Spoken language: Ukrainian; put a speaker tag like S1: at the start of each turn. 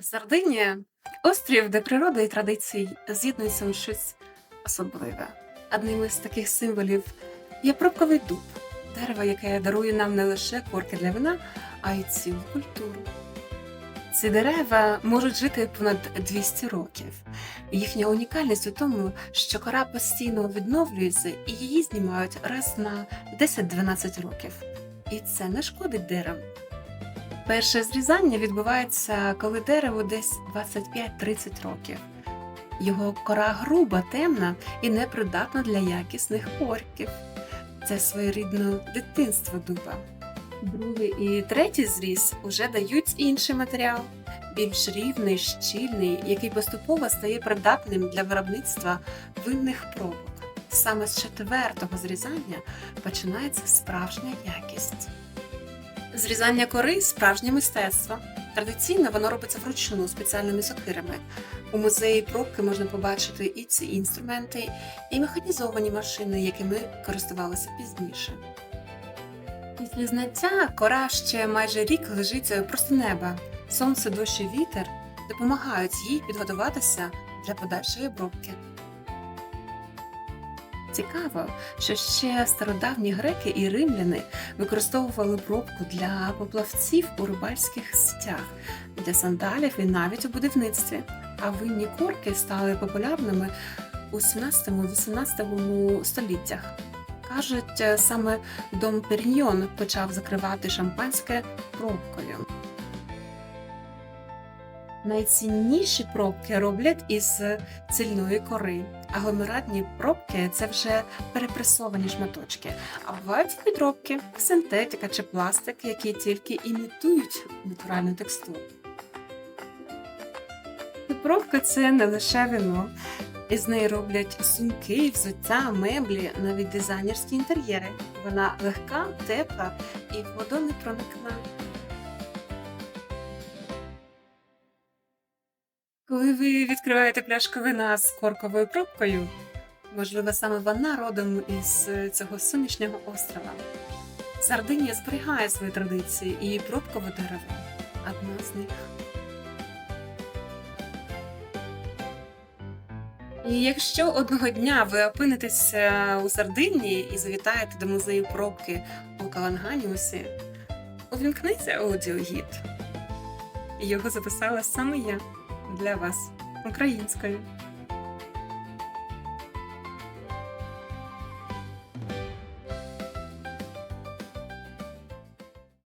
S1: Сардинія острів, де природа і традиції з'єднуються у щось особливе. Одним із таких символів є пробковий дуб, дерево, яке дарує нам не лише корки для вина, а й цілу культуру. Ці дерева можуть жити понад 200 років. Їхня унікальність у тому, що кора постійно відновлюється і її знімають раз на 10-12 років. І це не шкодить дереву. Перше зрізання відбувається, коли дереву десь 25-30 років. Його кора груба, темна і непридатна для якісних корків. Це своєрідне дитинство дуба. Другий і третій зріз уже дають інший матеріал, більш рівний, щільний, який поступово стає придатним для виробництва винних пробок. Саме з четвертого зрізання починається справжня якість. Зрізання кори справжнє мистецтво. Традиційно воно робиться вручну спеціальними сокирами. У музеї пробки можна побачити і ці інструменти, і механізовані машини, якими користувалися пізніше. Після знаття кора ще майже рік лежить просто неба. Сонце, дощ і вітер допомагають їй підготуватися для подальшої обробки. Цікаво, що ще стародавні греки і римляни використовували пробку для поплавців у рибальських сітях, для сандалів і навіть у будівництві. А винні корки стали популярними у 17-18 століттях. Кажуть, саме Дом Періньйон почав закривати шампанське пробкою. Найцінніші пробки роблять із цільної кори. Агломератні пробки це вже перепресовані шматочки, а бувають підробки, синтетика чи пластик, які тільки імітують натуральну текстуру. Пробка це не лише вино. Із неї роблять сумки, взуття, меблі, навіть дизайнерські інтер'єри. Вона легка, тепла і водонепроникна. Коли ви відкриваєте пляшку вина з корковою пробкою, можливо, саме вона родом із цього сонячного острова. Сардинія зберігає свої традиції і пробкове дерево одна з них. І якщо одного дня ви опинитеся у Сардинії і завітаєте до музею пробки у Каланганіусі, увімкниться аудіогід. Його записала саме я для вас українською.